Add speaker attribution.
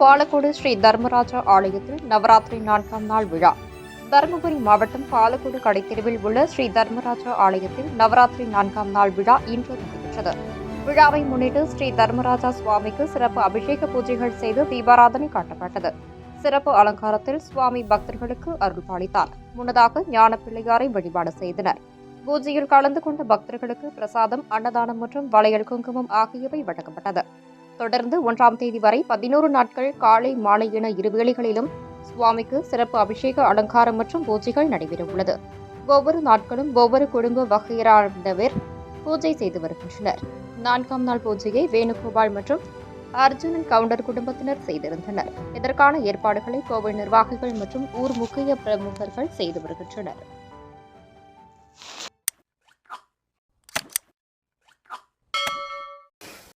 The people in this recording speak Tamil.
Speaker 1: பாலக்கோடு ஸ்ரீ தர்மராஜா ஆலயத்தில் நவராத்திரி நான்காம் நாள் விழா. தருமபுரி மாவட்டம் பாலக்கோடு கடைத்தெருவில் உள்ள ஸ்ரீ தர்மராஜா ஆலயத்தில் நவராத்திரி நான்காம் நாள் விழா இன்று நடைபெற்றது. விழாவை முன்னிட்டு ஸ்ரீ தர்மராஜா சுவாமிக்கு சிறப்பு அபிஷேக பூஜைகள் செய்து தீபாராதனை காட்டப்பட்டது. சிறப்பு அலங்காரத்தில் சுவாமி பக்தர்களுக்கு அருள் பாலித்தார். முன்னதாக ஞான பிள்ளையாரை வழிபாடு செய்தனர். பூஜையில் கலந்து கொண்ட பக்தர்களுக்கு பிரசாதம் அன்னதானம் மற்றும் வளையல் குங்குமம் ஆகியவை வழங்கப்பட்டது. தொடர்ந்து ஒன்றாம் தேதி வரை பதினோரு நாட்கள் காலை மாலை என இருவேளைகளிலும் சுவாமிக்கு சிறப்பு அபிஷேக அலங்காரம் மற்றும் பூஜைகள் நடைபெறவுள்ளது ஒவ்வொரு நாட்களும் ஒவ்வொரு குடும்ப வகையரானவர் பூஜை செய்து வருகின்றனர். நான்காம் நாள் பூஜையை வேணுகோபால் மற்றும் அர்ஜுனன் கவுண்டர் குடும்பத்தினர் செய்திருந்தனர். இதற்கான ஏற்பாடுகளை கோவில் நிர்வாகிகள் மற்றும் ஊர் முக்கிய பிரமுகர்கள் செய்து வருகின்றனர்.